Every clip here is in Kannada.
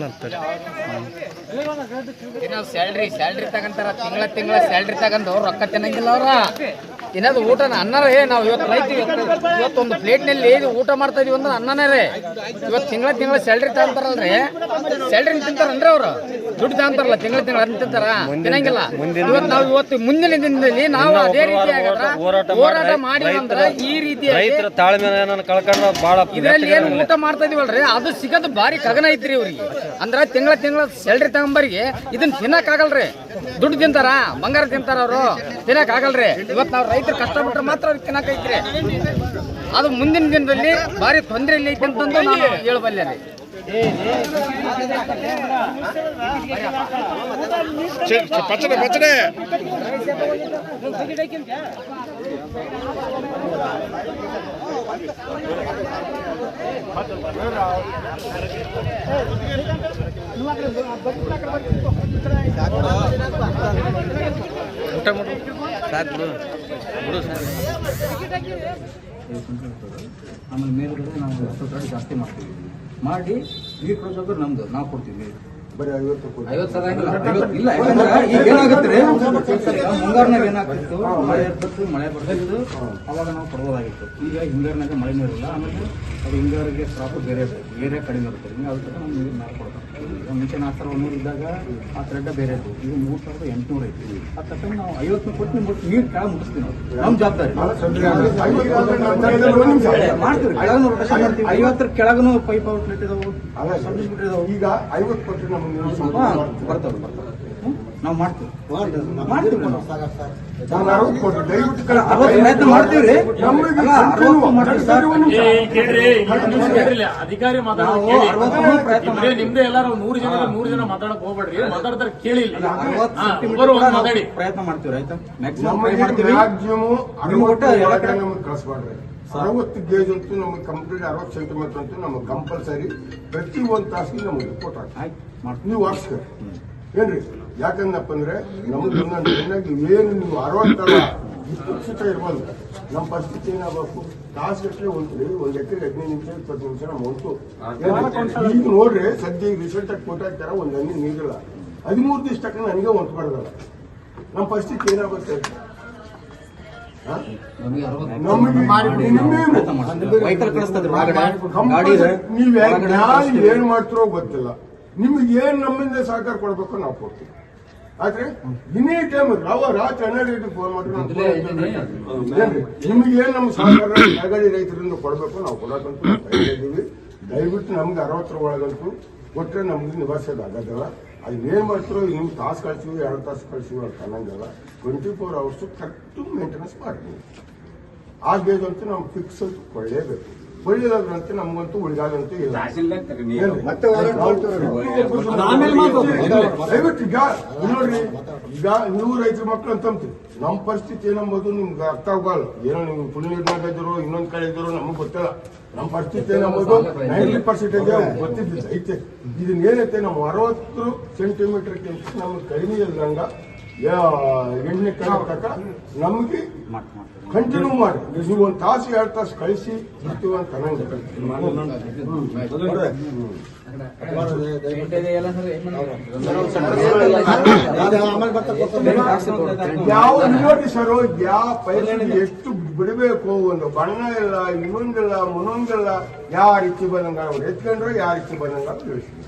ಅಂತಾರೆ ಸ್ಯಾಲ್ರಿ ಸ್ಯಾಲ್ರಿ ತಗಂತಾರ ತಿಂಗಳ ತಿಂಗಳ ಸ್ಯಾಲ್ರಿ ತಗೊಂಡು ರೊಕ್ಕ ತಿನ್ನಂಗಿಲ್ಲ ಅವ್ರ. ತಿನ್ನೋದು ಊಟನ ಅನ್ನರ ಏ ನಾವು ಇವತ್ತು ರೈತ ಇವತ್ತು ಒಂದು ಪ್ಲೇಟ್ನಲ್ಲಿ ಊಟ ಮಾಡ್ತಾ ಇದೀವಿ ಅಂದ್ರೆ ಅನ್ನನೇ ರೀ. ಇವತ್ತು ತಿಂಗಳ ತಿಂಗಳ ಸ್ಯಾಲ್ರಿ ತಗೊಂತಾರಲ್ರಿ. ಸ್ಯಾಲ್ರಿ ತಿಂತಾರನ್ರಿ ಅವ್ರು? ದುಡ್ಡು ತಗೊಂತಾರಲ್ಲ ತಿಂಗಳ ತಿಂಗಳ ಅನ್ನ ತಿಂತಾರ? ತಿನ್ನಂಗಿಲ್ಲ. ಇವತ್ತು ನಾವು ಇವತ್ತು ಮುಂದಿನ ದಿನದಲ್ಲಿ ನಾವು ಅದೇ ರೀತಿ ಆಗದ್ರ ಹೋರಾಟ ಮಾಡಿ ಅಂದ್ರೆ ಈ ರೀತಿ ರೈತರ ತಾಳ್ಮೆ ಕಳ್ಕೊಂಡು ಬಹಳ ಏನು ಊಟ ಮಾಡ್ತಾ ಇದೀವಲ್ರಿ? ಅದು ಸಿಗೋದು ಭಾರಿ ಕಗನ ಐತ್ರಿ ಇವ್ರಿಗೆ. ಅಂದ್ರೆ ತಿಂಗಳ ತಿಂಗಳ ಸ್ಯಾಲ್ರಿ ತಗೊಂಬರಿಗೆ ಇದನ್ನ ತಿನ್ನಕ್ ಆಗಲ್ರಿ. ದುಡ್ಡು ತಿಂತಾರ, ಬಂಗಾರ ತಿಂತಾರ ಅವರು. ತಿನ್ನಕ್ ಆಗಲ್ರಿ. ಇವತ್ತು ನಾವು ರೈತರು ಕಷ್ಟಪಟ್ಟರೆ ಮಾತ್ರ ಅವ್ರಿಗೆ ತಿನ್ನಕ್ ಐತ್ರಿ. ಅದು ಮುಂದಿನ ದಿನದಲ್ಲಿ ಭಾರಿ ತೊಂದರೆಯಲ್ಲಿ ಐತೆ ಅಂತಂದು ನಾನು ಹೇಳಬಲ್ಲೆ ರೀ ಪಚಡೆ ಊಟ ಮಾಡು ಸಾಕು ಬಿಡು ಬಿಡು ಸಾಕು ಆಮೇಲೆ ಮೇಲ್ಗಡೆ ನಾವು ಜಾಸ್ತಿ ಮಾಡ್ತೀವಿ. ಮಾಡಿ, ಈ ಪ್ರೊಜೆಕ್ಟ್ ನಮ್ದು, ನಾವು ಕೊಡ್ತೀವಿ. ಇಲ್ಲ, ಈಗ ಏನಾಗುತ್ತೆ ಮುಂಗಾರಿನಾಗ ಏನಾಗ್ತಿತ್ತು? ಮಳೆ ಇರ್ತಿತ್ತು ಮಳೆ ಬರ್ತಿತ್ತು. ಅವಾಗ ನಾವು ಕೊಡ್ಬೋದಾಗಿತ್ತು ಈಗ ಹಿಂಗಾರಿನಾಗ ಮಳೆನೂ ಇರಲ್ಲ ಆಮೇಲೆ ಅದು ಹಿಂಗಾರಿಗೆ ಕ್ರಾಪ್ ಬೇರೆ ಬೇರೆ ಕಡಿಮೆ ಇರುತ್ತೆ ಅದಕ್ಕೆ ನಾವು ನೀರು ಆ ಮುಂಚೆ ನಾಲ್ಕು ಸಾವಿರ ಒಂದೂರು ಇದ್ದಾಗ ಆ ಥ್ರೆಡ್ ಬೇರೆ ಇತ್ತು ಈಗ ಮೂರು ಸಾವಿರದ ಎಂಟುನೂರು. ಐತಿ ಅದು ತಕ್ಕ ನಾವು ಐವತ್ತು ಕೊಟ್ಟು ನಿಮ್ಗೆ ನೀರು ಕೆಳಗೆ ಮುಗಿಸ್ತೀವಿ ನಾವು. ನಮ್ಮ ಜವಾಬ್ದಾರಿ. ಮಾಡ್ತೀವಿ ಮಾಡ್ತೀವಿ ಐವತ್ತರ ಕೆಳಗೂ ಪೈಪ್ ಔಟ್ಲೆಟ್ ಇದಾವೆ ಈಗ ಐವತ್ತು ಕೊಟ್ಟು ಬರ್ತವೆ ಬರ್ತಾವೆ? ನಾವು ಮಾಡ್ತೀವಿ. ಅಧಿಕಾರಿ ಮಾತಾಡೋದು ನಿಮ್ದೇ ಎಲ್ಲಾರು ನೂರು ಜನ ನೂರು ಜನ ಮಾತಾಡಕ್ ಹೋಗ್ಬೇಡ್ರಿ. ಮಾತಾಡ್ತಾರೆ ಕೇಳಿ ಇಲ್ಲಿ. ಅರವತ್ತು ಹಾ, ಸೆಂಟಿಮೀಟರ್ ಒಬ್ಬರು ಕೂಡ ಒಂದು ನಾವು ಮಾತಾಡಿ. ಪ್ರಯತ್ನ ಮಾಡ್ತೀವಿ. ಆಯ್ತಾ ಮ್ಯಾಕ್ಸಿಮಮ್ ಟ್ರೈ ಅರವತ್ತು ಗೇಜ್ ಅಂತೂ ನಮಗೆ ಕಂಪ್ಲೀಟ್ ಅರವತ್ತು ಸೆಂಟಿಮೀಟರ್ ಅಂತೂ ನಮಗೆ ಕಂಪಲ್ಸರಿ ಪ್ರತಿ ಒಂದು ತಾಸಿಗೆ ನಮಗೆ ರಿಪೋರ್ಟ್ ಆಗ್ತದೆ ಆಯ್ತು ಮಾಡ್ತೀವಿ. ನೀವು ವಾಟ್ಸ್ಕರ್ ಏನ್ರಿ ಯಾಕಂದಪ್ಪ ಅಂದ್ರೆ ನಮ್ದು ಚೆನ್ನಾಗಿ ಏನು ನೀವು ಅರವತ್ತಲ್ಲ ಸುತ್ತ ಇರ್ಬೋದು. ನಮ್ಮ ಪರಿಸ್ಥಿತಿ ಏನಾಗಬೇಕು? ತಾಸುಗಟ್ಟಲೆ ಹೊಂಟ್ರಿ ಒಂದ್ ಎಕರೆ ಹದಿನೈದು ನಿಮಿಷ ಇಪ್ಪತ್ತು ನಿಮಿಷ ನಾವು ಹೊಂಟು ಈಗ ನೋಡ್ರಿ ಸದ್ಯ ಈಗ ರಿಸಲ್ಟ್ ಆಗಿ ಕೊಟ್ಟಾಕ್ತಾರ ಒಂದ್ ಹನಿ ನೀರಿಲ್ಲ. ಹದಿಮೂರು ದಿವಸ ತಕ್ಕ ನನಗೆ ಹೊಂಟ್ಬಾರ್ದಲ್ಲ ನಮ್ಮ ಪರಿಸ್ಥಿತಿ ಏನಾಗುತ್ತೆ ನೀವ್. ಏನ್ ಮಾಡ್ತಿರೋ ಗೊತ್ತಿಲ್ಲ. ನಿಮ್ಗೆ ಏನು ನಮ್ಮಿಂದ ಸಹಕಾರ ಕೊಡ್ಬೇಕು ನಾವು ಕೊಡ್ತೀವಿ. ಆದ್ರೆ ಇನಿ ಟೈಮ್ ರಾವ ರಾತ್ರಿ ಹನ್ನೆರಡು ಫೋನ್ ಮಾಡಿ ನಾವು phone ನಿಮ್ಗೆ ಏನ್ ನಮ್ಮ ಸಹಕಾರ ನೆಗಡಿ ರೈತರಿಂದ ಕೊಡಬೇಕು ನಾವು ಕೊಡೋಕ್ಕಂತೂ ಇದ್ದೀವಿ. ದಯವಿಟ್ಟು ನಮ್ಗೆ ಅರವತ್ತರ ಒಳಗಂತೂ ಕೊಟ್ರೆ ನಮ್ಗೆ ನಿವಾಸದ ಆಗೋದಿಲ್ಲ. ಅದು ಏನ್ ಮಾಡ್ತಿರೋ ನಿಮ್ಗೆ ತಾಸು ಕಳ್ಸಿವಿ ಎರಡು ತಾಸು ಕಳ್ಸಿವಿ ಅಂತ ಅನ್ನಂಗಿಲ್ಲ. Twenty four hours correct maintenance ಮಾಡ್ತೀವಿ. ಆ ನಾವು ಫಿಕ್ಸ್ ಅಂತ ಕೊಳ್ಳೇಬೇಕು ನಮಗಂತೂ ಉಳಿಗಾಲಂತೂ ಇಲ್ಲ ಮತ್ತೆ ದಯವಿಟ್ಟು ಈಗ ನೋಡ್ರಿ ಈಗ ನೀವು ರೈತರ ಮಕ್ಳು ಅಂತಂತೀವಿ ನಮ್ಮ ಪರಿಸ್ಥಿತಿ ಏನಂಬೋದು ನಿಮ್ಗೆ ಅರ್ಥ ಆಗಲ್ಲ. ಏನೋ ನಿಮ್ಗೆ ಪುಣ್ಯ ನೀರ್ನಾಗ ಇದ್ರು ಇನ್ನೊಂದ್ ಕಡೆ ಇದ್ರು ನಮಗೆ ಗೊತ್ತಿಲ್ಲ. ನಮ್ಮ ಪರಿಸ್ಥಿತಿ ಏನಂಬೋದು ನೈಂಟಿ ಪರ್ಸೆಂಟೇಜ್ ಗೊತ್ತಿದ್ದು ಐತೆ. ಇದನ್ನ ಏನೈತೆ ನಾವು ಅರವತ್ತು ಸೆಂಟಿಮೀಟರ್ಗಿಂತ ನಮ್ಗೆ ಕಡಿಮೆ ಇಲ್ದಂಗ ಎಣ್ಣೆ ತಕ್ಕ ನಮಗೆ ಕಂಟಿನ್ಯೂ ಮಾಡಿ. ನೀವು ಒಂದು ತಾಸು, ಎರಡು ತಾಸು ಕಳಿಸಿ ಬರ್ತೀವಿ ಅಂತ ಯಾವ ನೋಡಿ ಸರ್ ಯಾವ ಪರಿಸ್ಥಿತಿ ಎಷ್ಟು ಬಿಡಬೇಕು? ಒಂದು ಬಣ್ಣ ಇಲ್ಲ ಇನ್ನೊಂದಿಲ್ಲ ಮುನ್ನೊಂದಿಲ್ಲ ಯಾವ ರೀತಿ ಬಂದಂಗ ಅವ್ರು ಎತ್ಕೊಂಡ್ರೆ ಯಾವ ರೀತಿ ಬಂದಂಗ ತಿಳಿಸ್ತೀವಿ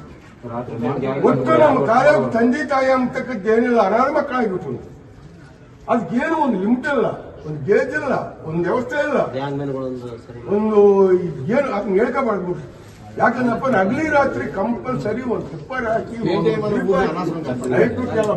ಒಟ್ಟು ನಮ್ಮ ಕಾರ್ಯ ತಂದೆ ತಾಯಿ ಅಂತಕ್ಕದ್ದು ಏನಿಲ್ಲ ಅನಾಥ ಮಕ್ಕಳಾಗಿಬಿಟ್ಟು ಅದಕ್ಕೇನು ಒಂದು ಲಿಮಿಟ್ ಇಲ್ಲ ಒಂದು ಗೇಜ್ ಇಲ್ಲ ಒಂದು ವ್ಯವಸ್ಥೆ ಇಲ್ಲ. ಒಂದು ಏನು ಅದನ್ನ ಹೇಳ್ಕೋಬಾರ್ದು ಯಾಕಂದ್ರಪ್ಪ ಅಗ್ಲಿ ರಾತ್ರಿ ಕಂಪಲ್ಸರಿ ಒಂದು ಟಿಪ್ಪರ್ ಹಾಕಿ ಲೈಟ್ ಎಲ್ಲ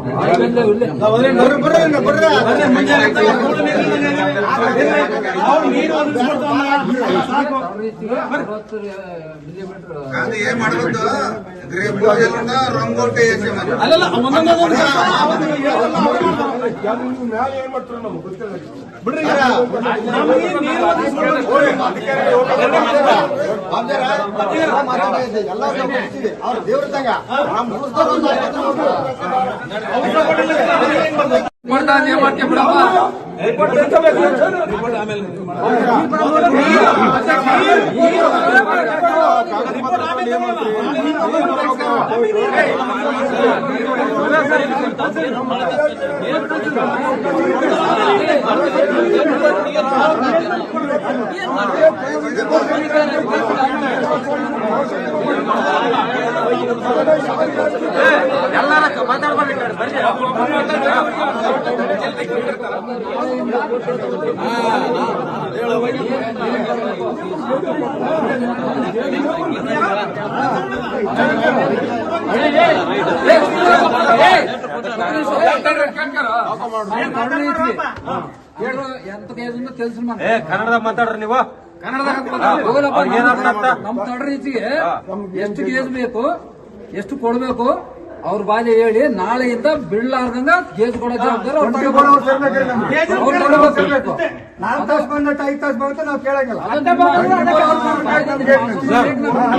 ಅದು ಏನ್ ಮಾಡಬಹುದು ಗ್ರೇಪ್ ರಂಗೋಟಿ ಅಲ್ಲಲ್ಲ ಒಂದೊಂದು ನೀವು ಮ್ಯಾಲೆ ಏನ್ ಮಾಡ್ತಾರೆ ನಮ್ಗೆ ಗೊತ್ತಿಲ್ಲ ಬಿಡ್ರಿ ಎಂತ ಕೇಳಿದ್ರು ಕೆಲಸ ಮಾಡಿ ಕನ್ನಡದಾಗ ಮಾತಾಡ್ರಿ ನೀವು ಕನ್ನಡದ ಅರ್ಥ ಆಗ್ತ? ನಮ್ಮ ತಡ್ರೀಚಿಗೆ ಎಷ್ಟು ಗೇಜ್ ಬೇಕು ಎಷ್ಟು ಕೊಡ್ಬೇಕು ಅವ್ರ ಬಾಲಿ ಹೇಳಿ ನಾಳೆಯಿಂದ ಬಿಡ್ಲಾರ್ದಂಗ ಗೇಜ್ ಕೊಡೋ ಜವಾಬ್ದಾರಿ ಅವ್ರು ತಗೋಬೇಕು. ಅವ್ರು ತಗೋಬೇಕು. ನಾಲ್ಕು ತಾಸು ಬಂದಟ್ಟು ಐದು ತಾಸು ಬಂತು ನಾವು ಕೇಳಂಗಿಲ್ಲ ಅದನ್ನ.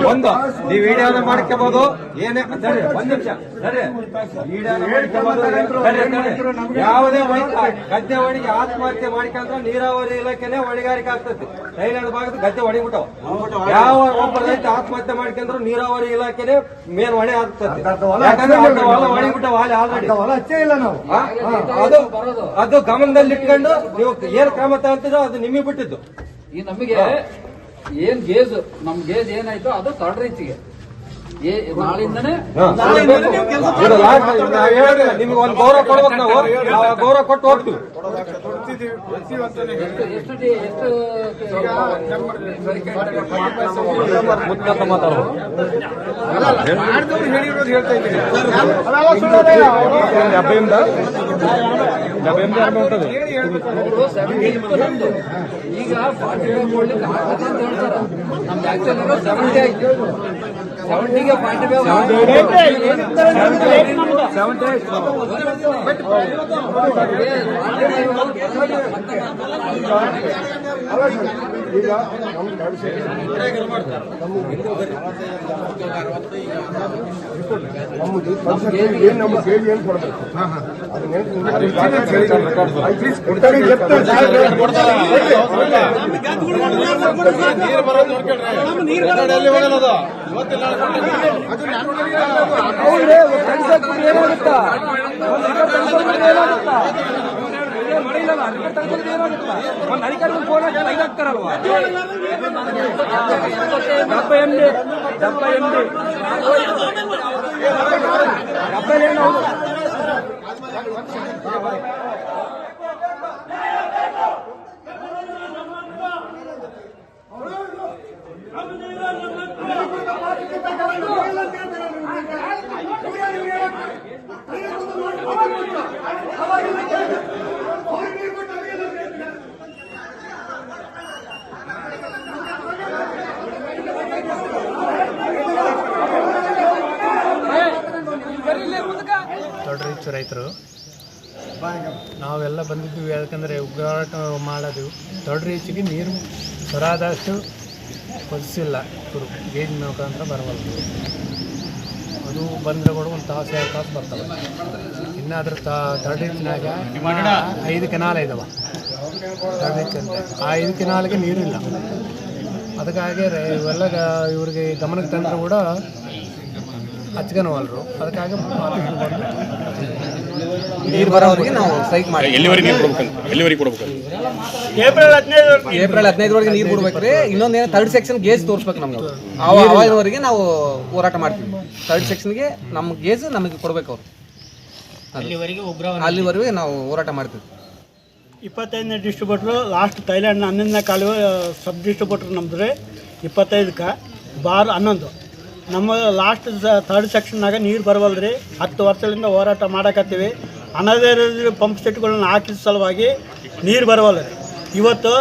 ಒಂದು ನೀವು ವಿಡಿಯೋನ ಮಾಡ್ಕೋಬಹುದು ಏನೇ ಅಂತ ಒಂದ್ ನಿಮಿಷ ಯಾವುದೇ ಗದ್ದೆ ಒಣಗಿ ಆತ್ಮಹತ್ಯೆ ಮಾಡಿಕೊಂಡ್ರೆ ನೀರಾವರಿ ಇಲಾಖೆನೆ ಹೊಣೆಗಾರಿಕೆ ಆಗ್ತದೆ. ಥೈಲ್ಯಾಂಡ್ ಭಾಗದ ಗದ್ದೆ ಹೊಡಿಬಿಟ್ಟವು ಯಾವ ಒಬ್ಬ ರೈತ ಆತ್ಮಹತ್ಯೆ ಮಾಡ್ಕೊಂಡ್ರು ನೀರಾವರಿ ಇಲಾಖೆನೆ ಮೇನ್ ಹೊಣೆ ಆಗ್ತದೆ. ಹೊಲ ಹೊಡಿಬಿಟ್ಟವು ಅಲ್ಲಿ ಆಲ್ರೆಡಿ ಹೊಲ ಹಚ್ಚೇ ಇಲ್ಲ ನಾವು. ಅದು ಅದು ಗಮನದಲ್ಲಿ ಇಟ್ಕೊಂಡು ನೀವು ಏನ್ ಕ್ರಮ ತಗೊಂತೀರೋ ಅದು ನಿಮಗೆ ಬಿಟ್ಟಿದ್ದು. ಈ ನಮಗೆ ಏನ್ ಗೇಜ್ ನಮ್ ಗೇಜ್ ಏನಾಯ್ತು ಅದು ತರ್ಡ್ ರೀಚಿಗೆ ನಿಮ್ಗೆ ಒಂದು ಗೌರವ ಕೊಡ್ಬೇಕು ನಾವು. ಗೌರವ ಕೊಟ್ಟು ಹೋಗ್ತೀವಿ. ಮುತ್ತಪ್ಪ ಈಗ ಫಾರ್ಟಿ ಫೈವ್ ಕೊಡ್ಲಿಕ್ಕೆ ಆಗಲ್ಲ ಅಂತ ಹೇಳ್ತಾರ. ನಮ್ದು ಆಕ್ಚುಲಿ ಸೆವೆಂಟಿ ಆಯ್ತು ಸೆವೆಂಟಿಗೆ ಫಾರ್ಟಿ ಅಲ್ಲ ಸರ್, ಈಗ ನಮ್ಮ ನಡ್ಸೆ ನಮ್ದು ಪರಿಸ್ಥಿತಿ ಏನ್ ನಮ್ಮ ಕೇಳಿ ಏನ್ ಕೊಡ್ಬೇಕು ಅದನ್ನ ಏನ್ ನಿಮ್ಗೆ ಆಯ್ತು, ದೊಡ್ಡ ರೈತರು. ನಾವೆಲ್ಲ ಬಂದಿದ್ದೀವಿ ಯಾಕಂದರೆ ಉಗ್ರಾಟ ಮಾಡೋದು. ದೊಡ್ಡ ರೀತಿಗೆ ನೀರು ಬರಾದಷ್ಟು ಒದಿಸಿಲ್ಲ ಇವರು. ಗೇಜ್ ಮುಖಾಂತರ ಬರಬಾರ್ದು ಅದು ಬಂದರೆ ಕೂಡ ಒಂದು ತಾಸು, ಎರಡು ತಾಸು ಬರ್ತವೆ. ಇನ್ನು ಅದ್ರ ರೀತಿನಾಗ ಐದು ಕೆನಾಲ್ ಇದಾವೆ ತರ್ಡ್ ರೀತಿ ಅಂದರೆ ಆ ಐದು ಕೆನಾಲ್ಗೆ ನೀರಿಲ್ಲ. ಅದಕ್ಕಾಗಿ ಇವೆಲ್ಲ ಇವ್ರಿಗೆ ಗಮನಕ್ಕೆ ತಂದ್ರೆ ಕೂಡ ಹಚ್ಕನವಲ್ರು ಅದಕ್ಕಾಗಿ ನೀರು ಬರೋವರೆಗೆ ನಾವು ಸ್ಟ್ರೈಕ್ ಮಾಡಿ. ಎಲ್ಲಿವರೆಗೆ ನೀರು ಕೊಡ್ಬೇಕು ಎಲ್ಲಿವರೆಗೆ ಕೊಡ್ಬೇಕು ಏಪ್ರಿಲ್ ಹದಿನೈದರವರೆಗೆ ನೀರು ಬಿಡ್ಬೇಕ್ರಿ ಇನ್ನೊಂದೇನು ಥರ್ಡ್ ಸೆಕ್ಷನ್ ಗೇಜ್ ತೋರಿಸ್ಬೇಕು ನಮ್ಗೆ ಅವಾಗಿನವರೆಗೆ ನಾವು ಹೋರಾಟ ಮಾಡ್ತೀವಿ. ಥರ್ಡ್ ಸೆಕ್ಷನ್ಗೆ ನಮ್ಮ ಗೇಜ್ ನಮಗೆ ಕೊಡ್ಬೇಕು ಅವ್ರು. ಅಲ್ಲಿವರೆಗೆ ನಾವು ಹೋರಾಟ ಮಾಡ್ತೀವಿ. ಇಪ್ಪತ್ತೈದನೇ ಡಿಸ್ಟ್ರಿಬ್ಯೂಟ್ರು ಲಾಸ್ಟ್ ಥೈಲ್ಯಾಂಡ್ನ ಹನ್ನೊಂದನೇ ಕಾಲುವೆ ಸಬ್ ಡಿಸ್ಟ್ರಿಬ್ಯೂಟ್ರ್ ನಮ್ದು ರೀ. ಇಪ್ಪತ್ತೈದಕ್ಕೆ ಬಾರ್ ಹನ್ನೊಂದು. ನಮ್ಮ ಲಾಸ್ಟ್ ಥರ್ಡ್ ಸೆಕ್ಷನ್ನಾಗ ನೀರು ಬರವಲ್ರಿ. ಹತ್ತು ವರ್ಷದಿಂದ ಹೋರಾಟ ಮಾಡಕತ್ತೀವಿ. ಅನದೇ ಪಂಪ್ ಸೆಟ್ಗಳನ್ನ ಹಾಕಿದ ಸಲುವಾಗಿ ನೀರು ಬರವಲ್ಲ ರೀ ಇವತ್ತು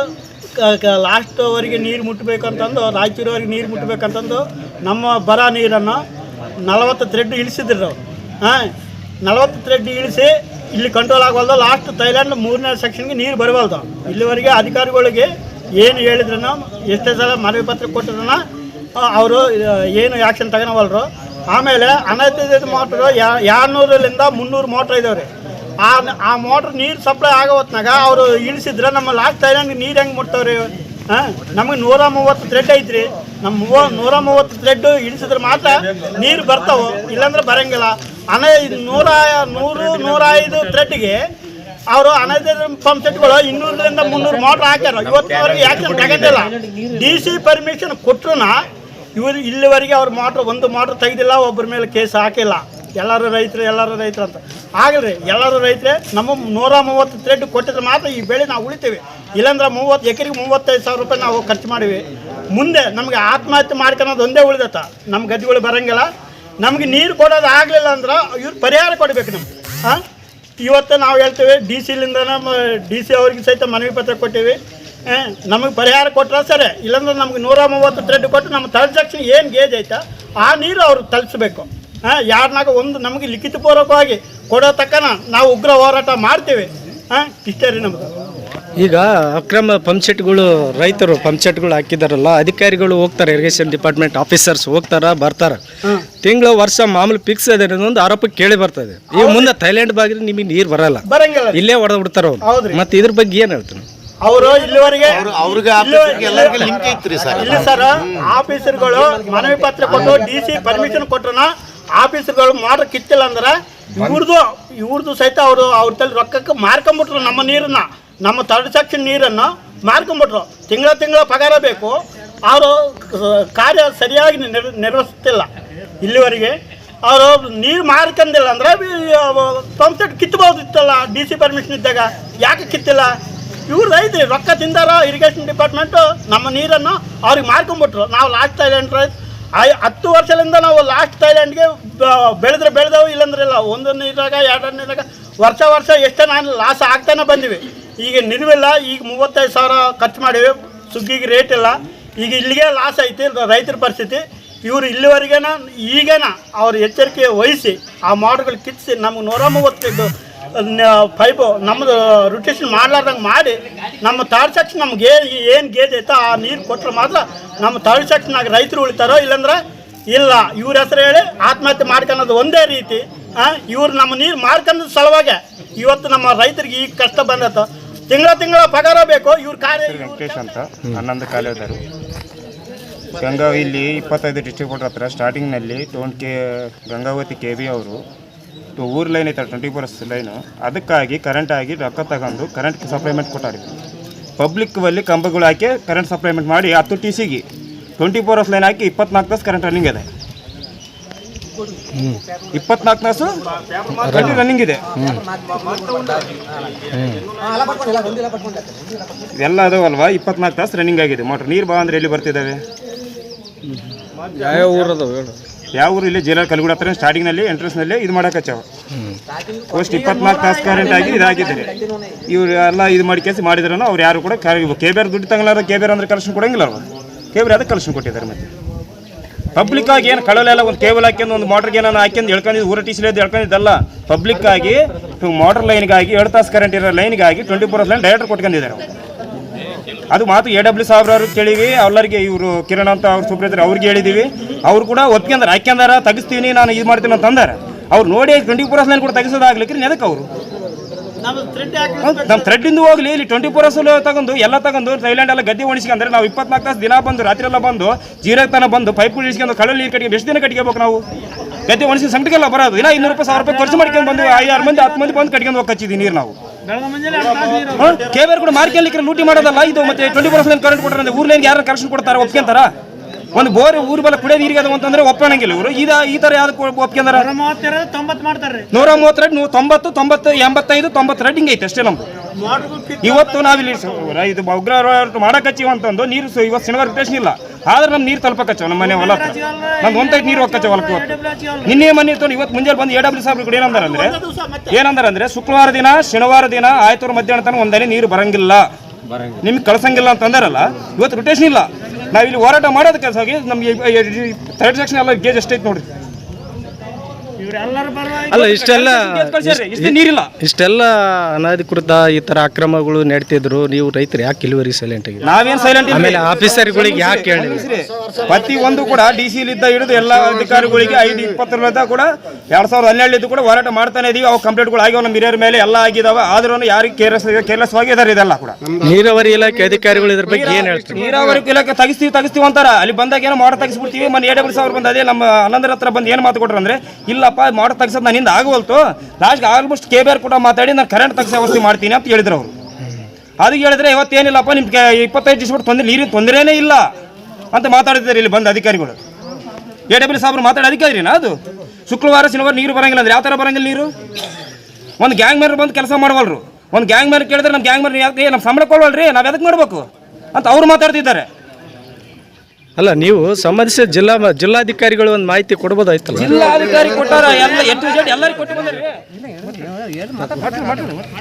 ಲಾಸ್ಟ್ವರೆಗೆ ನೀರು ಮುಟ್ಟಬೇಕಂತಂದು ರಾಯಚೂರವರೆಗೆ ನೀರು ಮುಟ್ಟಬೇಕಂತಂದು ನಮ್ಮ ಬರ ನೀರನ್ನು ನಲವತ್ತು ಥ್ರೆಡ್ ಇಳಿಸಿದ್ರು ಅವ್ರು. ಹಾಂ, ನಲವತ್ತು ಥ್ರೆಡ್ ಇಳಿಸಿ ಇಲ್ಲಿ ಕಂಟ್ರೋಲ್ ಆಗವಲ್ದು. ಲಾಸ್ಟ್ ಥೈಲ್ಯಾಂಡ್ ಮೂರನೇ ಸೆಕ್ಷನ್ಗೆ ನೀರು ಬರವಲ್ದು. ಇಲ್ಲಿವರೆಗೆ ಅಧಿಕಾರಿಗಳಿಗೆ ಏನು ಹೇಳಿದ್ರು ಎಷ್ಟೇ ಸಲ ಮನವಿ ಪತ್ರ ಕೊಟ್ಟಿದ್ರು ಅವರು ಏನು ಆ್ಯಕ್ಷನ್ ತಗೊಳವಲ್ರು ಆಮೇಲೆ ಅನಧಿಕೃತ ಮೋಟ್ರು ಎರಡುನೂರರಿಂದ ಮುನ್ನೂರು ಮೋಟ್ರ್ ಇದಾವೆ ರೀ ಆ ಆ ಮೋಟ್ರ್ ನೀರು ಸಪ್ಲೈ ಆಗೋ ಹೊತ್ನಾಗ ಅವರು ಇಳಿಸಿದ್ರೆ ನಮ್ಮ ಲಾಸ್ಟ್ ಥೈಲ್ಯಾಂಡ್ ನೀರು ಹೆಂಗೆ ಮುಟ್ತಾವ್ರಿ? ಹಾಂ ನಮಗೆ ನೂರ ಮೂವತ್ತು ಥ್ರೆಡ್ ಐತ್ರಿ. ನಮ್ಮ ಮೂವ, ನೂರ ಮೂವತ್ತು ಥ್ರೆಡ್ ಇಳಿಸಿದ್ರೆ ಮಾತ್ರ ನೀರು ಬರ್ತಾವೆ, ಇಲ್ಲಾಂದ್ರೆ ಬರೋಂಗಿಲ್ಲ. ಅನ, ನೂರ, ನೂರು ನೂರ ಐದು ಥ್ರೆಡ್ಗೆ ಅವರು ಅನಧಿಕೃತ ಪಂಪ್ ಸೆಟ್ಗಳು ಇನ್ನೂರರಿಂದ ಮುನ್ನೂರು ಮೋಟ್ರ್ ಹಾಕ್ಯಾರ. ಇವತ್ತಿನವರೆಗೆ ಯಾಕೆ ತಗೊಂಡಿಲ್ಲ. ಡಿ ಸಿ ಪರ್ಮಿಷನ್ ಕೊಟ್ರು ಇವರು ಇಲ್ಲಿವರೆಗೆ ಅವ್ರ ಮೋಟ್ರ್ ಒಂದು ಮೋಟ್ರ್ ತೆಗೆದಿಲ್ಲ, ಒಬ್ಬರ ಮೇಲೆ ಕೇಸ್ ಹಾಕಿಲ್ಲ. ಎಲ್ಲರೂ ರೈತರು ಎಲ್ಲರೂ ರೈತರು ಅಂತ. ಆಗಲ್ರಿ ಎಲ್ಲರೂ ರೈತರೇ, ನಮ್ಮ ನೂರ ಮೂವತ್ತು ಥ್ರೆಡ್ ಕೊಟ್ಟಿದ್ರೆ ಮಾತ್ರ ಈ ಬೆಳೆ ನಾವು ಉಳಿತೀವಿ. ಇಲ್ಲಾಂದ್ರೆ ಮೂವತ್ತು ಎಕರೆಗೆ ಮೂವತ್ತೈದು ಸಾವಿರ ರೂಪಾಯಿ ನಾವು ಖರ್ಚು ಮಾಡಿವಿ. ಮುಂದೆ ನಮಗೆ ಆತ್ಮಹತ್ಯೆ ಮಾಡ್ಕೊಳೋದು ಒಂದೇ ಉಳಿದತ್ತ. ನಮ್ಮ ಗದ್ದೆಗಳು ಬರೋಂಗಿಲ್ಲ. ನಮಗೆ ನೀರು ಕೊಡೋದು ಆಗಲಿಲ್ಲ ಅಂದ್ರೆ ಇವ್ರು ಪರಿಹಾರ ಕೊಡಬೇಕು ನಮ್ಗೆ. ಹಾಂ ಇವತ್ತು ನಾವು ಹೇಳ್ತೇವೆ ಡಿ ಸಿಲಿಂದ ಡಿ ಸಿ ಅವ್ರಿಗೆ ಸಹಿತ ಮನವಿ ಪತ್ರ ಕೊಟ್ಟಿವಿ. ನಮಗೆ ಪರಿಹಾರ ಕೊಟ್ಟರೆ ಸರಿ ಇಲ್ಲಾಂದ್ರೆ ನಮ್ಗೆ ನೂರ ಮೂವತ್ತು ಥ್ರೆಡ್ ಕೊಟ್ಟು ನಮ್ಮ ಥರ್ಡ್ ಸೆಕ್ಷನ್ ಏನು ಗೇಜ್ ಐತಾ ಆ ನೀರು ಅವ್ರು ತಲುಪಿಸ್ಬೇಕು ಹಾಂ ಯಾರನ್ನಾಗ ಒಂದು ನಮಗೆ ಲಿಖಿತಪೂರ್ವಕವಾಗಿ ಕೊಡೋ ತಕ್ಕನ ನಾವು ಉಗ್ರ ಹೋರಾಟ ಮಾಡ್ತೀವಿ. ಹಾಂ ಇಷ್ಟೇ ರೀ ನಮ್ದು. ಈಗ ಅಕ್ರಮ ಪಂಪ್ ಸೆಟ್ಗಳು ರೈತರು ಪಂಪ್ ಸೆಟ್ಗಳು ಹಾಕಿದಾರಲ್ಲ ಅಧಿಕಾರಿಗಳು ಹೋಗ್ತಾರೆ ಇರಿಗೇಷನ್ ಡಿಪಾರ್ಟ್ಮೆಂಟ್ ಆಫೀಸರ್ಸ್ ಹೋಗ್ತಾರ ಬರ್ತಾರ. ತಿಂಗಳು ವರ್ಷ ಮಾಮೂಲಿ ಫಿಕ್ಸ್ ಅದೇ ಒಂದು ಆರೋಪ ಕೇಳಿ ಬರ್ತದೆ ಈಗ ಮುಂದೆ ಥೈಲ್ಯಾಂಡ್ ಬಾಗಿದ್ರೆ ನಿಮಗೆ ನೀರು ಬರಲ್ಲ. ಬರಂಗಿಲ್ಲ ಇಲ್ಲೇ ಹೊಡೆದ್ ಬಿಡ್ತಾರ. ಮತ್ತೆ ಇದ್ರ ಬಗ್ಗೆ ಏನು ಹೇಳ್ತೀನಿ ಅವರು ಇಲ್ಲಿವರೆಗೆ ಅವ್ರಿಗೆ ಇಲ್ಲಿ- ಎಲ್ಲರಿಗೂ ಲಿಂಕ್ ಐತ್ರಿ ಸರ್ ಇಲ್ಲಿ ಸರ್ ಆಫೀಸರ್ಗಳು ಮನವಿ ಪತ್ರ ಕೊಟ್ಟು ಡಿ ಸಿ ಪರ್ಮಿಷನ್ ಕೊಟ್ರನ ಆಫೀಸರ್ಗಳು ಮಾಡ್ರ ಕಿತ್ತಿಲ್ಲ ಅಂದ್ರೆ ಇವ್ರದ್ದು ಇವ್ರದ್ದು ಸಹಿತ ಅವರು ಅವ್ರ ತಲೆ ರೊಕ್ಕಕ್ಕೆ ಮಾರ್ಕೊಂಬಿಟ್ರು ನಮ್ಮ ನೀರನ್ನ. ನಮ್ಮ ತರ್ಡ್ ಸೆಕ್ಷನ್ ನೀರನ್ನು ಮಾರ್ಕೊಂಬಿಟ್ರು. ತಿಂಗಳ ತಿಂಗಳ ಪಗಾರ ಬೇಕು. ಅವರು ಕಾರ್ಯ ಸರಿಯಾಗಿ ನಿರ್ ನಿರ್ವಹಿಸ್ತಿಲ್ಲ ಇಲ್ಲಿವರೆಗೆ ಅವರು ನೀರು ಮಾರ್ಕಂದಿಲ್ಲ ಅಂದ್ರೆ ಪಂಪ್ ಸೆಟ್ ಕಿತ್ತಬಹುದಿತ್ತಲ್ಲ ಡಿ ಸಿ ಪರ್ಮಿಷನ್ ಇದ್ದಾಗ. ಯಾಕೆ ಕಿತ್ತಿಲ್ಲ? ಇವ್ರು ರೈತರು ರೊಕ್ಕ ತಿಂದಾರ ಇರಿಗೇಷನ್ ಡಿಪಾರ್ಟ್ಮೆಂಟು ನಮ್ಮ ನೀರನ್ನು ಅವ್ರಿಗೆ ಮಾರ್ಕೊಂಬಿಟ್ರು. ನಾವು ಲಾಸ್ಟ್ ತೈಲ್ಯಾಂಡ್ ಐ ಹತ್ತು ವರ್ಷದಿಂದ ನಾವು ಲಾಸ್ಟ್ ಥೈಲ್ಯಾಂಡ್ಗೆ ಬೆಳೆದ್ರೆ ಬೆಳೆದವು, ಇಲ್ಲಂದ್ರೆ ಇಲ್ಲ. ಒಂದು ನೀರಾಗ ಎರಡು ನೀರಾಗ, ವರ್ಷ ವರ್ಷ ಎಷ್ಟೇ ನಾನು ಲಾಸ್ ಆಗ್ತಾನೆ ಬಂದಿವಿ. ಈಗ ನಿಲುವಿಲ್ಲ, ಈಗ ಮೂವತ್ತೈದು ಸಾವಿರ ಖರ್ಚು ಮಾಡಿವಿ. ಸುಗ್ಗಿಗೆ ರೇಟ್ ಇಲ್ಲ. ಈಗ ಇಲ್ಲಿಗೆ ಲಾಸ್ ಐತಿ ರೈತರ ಪರಿಸ್ಥಿತಿ. ಇವರು ಇಲ್ಲಿವರೆಗೇನ, ಈಗೇನ ಅವ್ರ ಎಚ್ಚರಿಕೆ ವಹಿಸಿ, ಆ ಮಾಡೋಗಳು ಕಿತ್ತಿಸಿ ನಮ್ಗೆ ನೂರ ಮೂವತ್ತೈದು ಪೈಪು ನಮ್ಮದು ರೊಟೇಷನ್ ಮಾಡ್ಲಾರ್ದಂಗೆ ಮಾಡಿ ನಮ್ಮ ತರ್ಡ್ ಸೆಕ್ಷನ್ ನಮ್ಗೆ ಏನು ಗೇಜ್ ಐತೋ ಆ ನೀರು ಕೊಟ್ಟರೆ ಮಾತ್ರ ನಮ್ಮ ತರ್ಡ್ ಸೆಕ್ಷನ್ನಾಗ ರೈತರು ಉಳಿತಾರೋ ಇಲ್ಲಾಂದ್ರೆ ಇಲ್ಲ. ಇವ್ರ ಹೆಸರು ಹೇಳಿ ಆತ್ಮಹತ್ಯೆ ಮಾಡ್ಕೊಳೋದು ಒಂದೇ ರೀತಿ ಇವ್ರು ನಮ್ಮ ನೀರು ಮಾಡ್ಕೊಂಡ ಸ್ಥಳವಾಗೆ ಇವತ್ತು ನಮ್ಮ ರೈತರಿಗೆ ಈಗ ಕಷ್ಟ ಬಂದತ್ತು ತಿಂಗಳ ತಿಂಗಳ ಪಗಾರ ಬೇಕು ಇವ್ರ ಕಾರ್ಯ ವೆಂಕಟೇಶ್ ಅಂತ ಹನ್ನೊಂದು ಕಾಲೇಜರು ಗಂಗಾ ಇಲ್ಲಿ ಇಪ್ಪತ್ತೈದು ಡಿಸ್ಟ್ರಿಬ್ಯೂಟರ್ ಹತ್ರ ಸ್ಟಾರ್ಟಿಂಗ್ನಲ್ಲಿ ಟೋನ್ ಕೆ ಗಂಗಾವತಿ ಕೆ ಬಿ ಅವರು ಊರ್ ಲೈನ್ ಐತೆ ಟ್ವೆಂಟಿ ಫೋರ್ ಲೈನು ಅದಕ್ಕಾಗಿ ಕರೆಂಟ್ ಆಗಿ ರೊಕ್ಕ ತಗೊಂಡು ಕರೆಂಟ್ ಸಪ್ಲೈಮೆಂಟ್ ಕೊಟ್ಟಾರೆ ಪಬ್ಲಿಕ್ ಅಲ್ಲಿ ಕಂಬಗಳು ಹಾಕಿ ಕರೆಂಟ್ ಸಪ್ಲೈಮೆಂಟ್ ಮಾಡಿ, ಹತ್ತು ಟಿ ಸಿಗೆ ಟ್ವೆಂಟಿ ಫೋರ್ ಅವರ್ಸ್ ಲೈನ್ ಹಾಕಿ ಇಪ್ಪತ್ನಾಲ್ಕು ತಾಸು ಕರೆಂಟ್ ರನ್ನಿಂಗ್ ಇದೆ. ಇಪ್ಪತ್ನಾಲ್ಕು ತಾಸು ರನ್ನಿಂಗ್ ಇದೆ. ಎಲ್ಲ ಅದಾವಲ್ವಾ? ಇಪ್ಪತ್ನಾಲ್ಕು ತಾಸು ರನ್ನಿಂಗ್ ಆಗಿದೆ. ಮೋಟ್ರ್ ನೀರು ಬಾ ಅಂದ್ರೆ ಎಲ್ಲಿ ಬರ್ತಿದ್ದಾವೆ ಯಾವ ಊರದವು ಹೇಳು. ಯಾವ ಊರು ಇಲ್ಲಿ ಜೈಲರ್ ಕಲ್ಗುಡ ಹತ್ರ ಎಂಟ್ರೆನ್ಸ್ನಲ್ಲಿ ಇದು ಮಾಡಕಚ್ಚಾವ ಫಸ್ಟ್ ಇಪ್ಪತ್ನಾಲ್ಕು ತಾಸು ಕರೆಂಟ್ ಆಗಿ ಇದಾಗಿದ್ದಾರೆ. ಇವ್ರು ಎಲ್ಲ ಇದು ಮಾಡಿ ಕೆಲಸ ಮಾಡಿದ್ರೂ ಅವ್ರು ಯಾರು ಕೂಡ ಕೇಬೇರ್ ದುಡ್ಡು ತಗೊಳ್ಳಾರ ಕೇಬೇರ್ ಅಂದ್ರೆ ಕಲೆಕ್ಷನ್ ಕೊಡಂಗಿಲ್ಲ ಅವ್ರು. ಕೇಬೇರ್ ಅದಕ್ಕೆ ಕಲೆಕ್ಷನ್ ಕೊಟ್ಟಿದ್ದಾರೆ ಮತ್ತೆ. ಪಬ್ಲಿಕ್ ಆಗಿ ಏನು ಕಳಲೆಲ್ಲ ಒಂದು ಕೇಬಲ್ ಹಾಕ್ಯಂದು ಒಂದು ಮೋಟರ್ಗೆ ಏನೋ ಹಾಕ್ಯಂದು ಹೇಳ್ಕೊಂಡಿದ್ದು ಊರ ಟಿ ಹೇಳ್ಕೊಂಡಿದ್ದಲ್ಲ ಪಬ್ಲಿಕ್ ಆಗಿ ಮೋಟರ್ ಲೈನ್ಗಾಗಿ ಎರಡು ತಾಸು ಕರೆಂಟ್ ಇರೋ ಲೈನ್ಗಾಗಿ twenty four hours line direct ಕೊಟ್ಕೊಂಡಿದ್ದಾರೆ ಅವ್ರು. ಅದು ಮಾತು ಎ ಡಬ್ಲ್ಯೂ ಸಾಹೇಬ್ರವ್ರು ಕೇಳಿವಿ ಎಲ್ಲರಿಗೆ ಇವರು ಕಿರಣ್ ಅಂತ ಅವ್ರ ಸೂಪರ್ವೈಸರ್ ಅವ್ರಿಗೆ ಹೇಳಿದೀವಿ. ಅವ್ರು ಕೂಡ ಒಪ್ಕೊಂಡಾರ ಹಾಕ್ಯಂದಾರ ತಗಿಸ್ತೀನಿ ನಾನು ಇದು ಮಾಡ್ತೀನಿ ಅಂತ ಅಂದಾರ. ಅವ್ರು ನೋಡಿ ಟ್ವೆಂಟಿ ಫೋರ್ ಅವರ್ಸ್ ಲೈನ್ ಕೂಡ ತೆಗಿಸೋದಾಗ್ಲಿಕ್ಕೆ ಎದಕ್ಕೆ ಅವರು? ನಮ್ಮ ಥ್ರೆಡ್ಡಿಂದ ಹೋಗ್ಲಿ ಇಲ್ಲಿ ಟ್ವೆಂಟಿ ಫೋರ್ ಅವರ್ಸ್ ತಗೊಂಡು ಎಲ್ಲ ತಗೊಂಡು ಥೈಲ್ಯಾಂಡ್ ಎಲ್ಲ ಗದ್ದೆ ಒಣಸ್ಕೊಂಡ್ರೆ ನಾವು ಇಪ್ಪತ್ನಾಲ್ಕು ತಾಸು ದಿನ ಬಂದು ರಾತ್ರಿ ಎಲ್ಲ ಬಂದು ಜೀರೋ ತನ ಬಂದು ಪೈಪ್ ಇಳಿಸ್ಕೊಂಡು ಕಳಲ್ ನೀರು ಕಟ್ಟಿಗೆ ಎಷ್ಟು ದಿನ ಕಟ್ಕೋಬೇಕು ನಾವು? ಗದ್ದೆ ಒಣಸಿ ಸಂಕಟಕ್ಕೆಲ್ಲ ಬರೋದು. ಇನ್ನ ಇನ್ನೂರು ರೂಪಾಯಿ ಸಾವಿರ ರೂಪಾಯಿ ಖರ್ಚು ಮಾಡ್ಕೊಂಡು ಬಂದು ಐದಾರು ಮಂದಿ ಹತ್ತು ಮಂದಿ ಬಂದು ಕಟ್ಕೊಂಡು ಹೋಗಿ ನೀರು ನಾವು. ಕೇಬರ್ ಕೂಡ ಮಾರ್ಕೆಟ್ಲಿಕ್ಕೆ ಲೂಟಿ ಮಾಡೋದಲ್ಲ ಇದು ಮತ್ತೆ ಟ್ವೆಂಟಿ ಫೋರ್ ಲೈನ್ ಕರೆಂಟ್ ಕೊಟ್ಟರೆ ಊರ್ ಲೈನ್ಗೆ ಯಾರು ಕರೆಕ್ಷನ್ ಕೊಡ್ತಾರೆ ಒಪ್ಕೊಂತಾರ? ಒಂದು ಬೋರ್ ಊರ್ ಬಲ ಕುಡಿಯೋ ನೀರಿಗೆ ಅದು ಅಂತಂದ್ರೆ ಒಪ್ಪಣಂಗಿಲ್ಲ ಇವರು. ಇದ ಈ ತರ ಯಾವ್ದು ಮಾಡ್ತಾರೆ ನೂರ ಮೂವತ್ತೆರಡು ನೂ ತೊಂಬತ್ತು ತೊಂಬತ್ತು ಎಂಬತ್ತೈದು ತೊಂಬತ್ತು ರೇಟ್ ಐತೆ ಅಷ್ಟೇ ನಮ್ದು. ಇವತ್ತು ನಾವಿಲ್ಲಿ ಇದು ಉಗ್ರ ಮಾಡಕ್ ಅಂತಂದು ನೀರು ಇವತ್ತು ಶನಿವಾರ ಪ್ರಶ್ನೆ ಇಲ್ಲ. ಆದ್ರೆ ನಮ್ಮ ನೀರು ತಲುಪಕಚ್ಚವ ನಮ್ಮ ಮನೆ ಹೊಲ ಹತ್ರ. ನಮ್ದು ಒಂದ್ ನೀರು ಹೋಗಚ್ಚವ ಹೊಲಕ್ಕೆ ಇವತ್ತು. ನಿನ್ನೆ ಮನೆ ಇತ್ತು ಇವತ್ತು ಮುಂಜಾನೆ ಬಂದು ಎ ಡಬ್ಲ್ಯೂ ಸಾಹೇಬ್ರು ಕೂಡ ಏನಂದರಂದ್ರೆ ಏನಂದಾರ ಅಂದ್ರೆ ಶುಕ್ರವಾರ ದಿನ ಶನಿವಾರ ದಿನ ಆಯ್ತವ್ರ ಮಧ್ಯಾಹ್ನ ತನಕ ಒಂದನೇ ನೀರು ಬರಂಗಿಲ್ಲ. ನಿಮ್ಗೆ ಕಳ್ಸಂಗಿಲ್ಲ ಅಂತಂದಾರಲ್ಲ ಇವತ್ತು ರೊಟೇಷನ್ ಇಲ್ಲ. ನಾವಿಲ್ಲಿ ಇಲ್ಲಿ ಹೋರಾಟ ಮಾಡೋದು ಕೆಲಸ ಆಗಿ ನಮ್ಗೆ ಥರ್ಡ್ ಸೆಕ್ಷನ್ ಎಲ್ಲ ಗೇಜ್ ಎಷ್ಟೈತೆ ನೋಡ್ರಿ. ಅಲ್ಲ ಇಷ್ಟೆಲ್ಲ ಗೇಜ್ ನೀರಿಲ್ಲ. ಇಷ್ಟೆಲ್ಲ ಅನಧಿಕೃತ ಈ ತರ ಅಕ್ರಮಗಳು ನಡೀತಿದ್ರು ನೀವು ರೈತರು ಯಾಕೆ ಇಳುವರಿ ಸೈಲೆಂಟ್ ಆಗಿ? ನಾವೇನ್ ಸೈಲೆಂಟ್ ಆಮೇಲೆ ಆಫೀಸರ್ಗಳಿಗೆ ಯಾಕೆ ಹೇಳಿ ಪ್ರತಿ ಒಂದು ಕೂಡ ಡಿ ಸಿ ಲಿದ್ದ ಹಿಡಿದು ಎಲ್ಲ ಅಧಿಕಾರಿಗಳಿಗೆ ಐದು ಇಪ್ಪತ್ತರಲ್ಲಿದ್ದ ಕೂಡ ಎರಡ್ ಸಾವಿರದ ಹನ್ನೆರಡು ಕೂಡ ಹೋರಾಟ ಮಾಡ್ತಾನೆ ಇದೀವಿ. ಅವು ಕಂಪ್ಲೇಂಟ್ಗಳು ಆಗಿ ನಮ್ಮ ಹಿರಿಯರ ಮೇಲೆ ಎಲ್ಲ ಆಗಿದಾವ. ಆದ್ರೂ ಯಾರಿಗೆ ಕೇರ್ಲೆಸ್ ಕೇರ್ಲೆಸ್ ಆಗಿದ್ದಾರೆ ಇದೆಲ್ಲ ಕೂಡ. ನೀರಾವರಿ ಇಲಾಖೆ ಅಧಿಕಾರಿಗಳು ಇದ್ರ ಬಗ್ಗೆ ಏನ್ ಹೇಳ್ತಾರೆ? ನೀರಾವರಿ ಇಲಾಖೆ ತೆಗಿಸ್ತೀವಿ ತೆಗಿಸ್ತೀವಿ ಅಂತಾರ. ಅಲ್ಲಿ ಬಂದಾಗ ಏನೋ ಮಾಡೋ ತೆಗಿಸ್ಬಿಡ್ತೀವಿ. ಮನೆ ಎರಡು ಸಾವಿರ ಬಂದ ಅದೇ ನಮ್ಮ ಹನ್ನೊಂದರ ಹತ್ರ ಬಂದು ಏನು ಮಾತು ಕೊಟ್ರು ಅಂದ್ರೆ ಇಲ್ಲಪ್ಪ ಮಾಡೋ ತೆಗ್ಸೋದು ನನ್ನಿಂದ ಆಗುವಲ್ತು. ಲಾಸ್ಟ್ ಆಲ್ಮೋಸ್ಟ್ ಕೆ ಬೇರ್ ಕೂಡ ಮಾತಾಡಿ ನಾನು ಕರೆಂಟ್ ತೆಗ್ಸೋ ವ್ಯವಸ್ಥೆ ಮಾಡ್ತೀನಿ ಅಂತ ಹೇಳಿದ್ರು ಅವರು. ಅದಕ್ಕೆ ಹೇಳಿದ್ರೆ ಇವತ್ತೇನಿಲ್ಲಪ್ಪ ನಿಮ್ಗೆ ಇಪ್ಪತ್ತೈದು ದಿವಸ ತೊಂದರೆ ನೀರಿನ ತೊಂದರೆನೇ ಇಲ್ಲ ಅಂತ ಮಾತಾಡಿದ್ದಾರೆ ಇಲ್ಲಿ ಬಂದ ಅಧಿಕಾರಿಗಳು. ಎ ಡಬ್ಲ್ಯೂ ಸಾಬ್ರು ಮಾತಾಡೋ ಅಧಿಕಾರಿನಾ ಅದು? ಶುಕ್ರವಾರ, ಶನಿವಾರ ನೀರು ಬರೋಂಗಿಲ್ಲ ಅಂದ್ರೆ ಯಾವ ಥರ ಬರಂಗಿಲ್ಲ ನೀರು? ಒಂದು ಗ್ಯಾಂಗ್ ಮ್ಯಾನ್ ಬಂದು ಕೆಲಸ ಮಾಡವಲ್ರು. ಒಂದು ಗ್ಯಾಂಗ್ ಮ್ಯಾನ್ ಕೇಳಿದ್ರೆ ನಮ್ಮ ಗ್ಯಾಂಗ್ ಮೇರ್ ಯಾಕೆ ನಮ್ಮ ಸಂಬಳ ಕೊಡವಲ್ರಿ, ನಾವು ಎದಕ್ಕೆ ಮಾಡ್ಬೇಕು? ಅಂತ ಅವ್ರು ಮಾತಾಡ್ತಿದ್ದಾರೆ. ಅಲ್ಲ ನೀವು ಸಂಬಂಧಿಸಿದ ಜಿಲ್ಲಾ ಜಿಲ್ಲಾಧಿಕಾರಿಗಳು ಒಂದು ಮಾಹಿತಿ ಕೊಡ್ಬೋದಾಯ್ತಲ್ಲ? ಜಿಲ್ಲಾಧಿಕಾರಿ ಕೊಟ್ಟಾರ ಎಲ್ಲ ಎಷ್ಟು ಜಡ್ ಎಲ್ಲರಿಗೂ ಕೊಟ್ಟು ಬಂದ್ರಿ?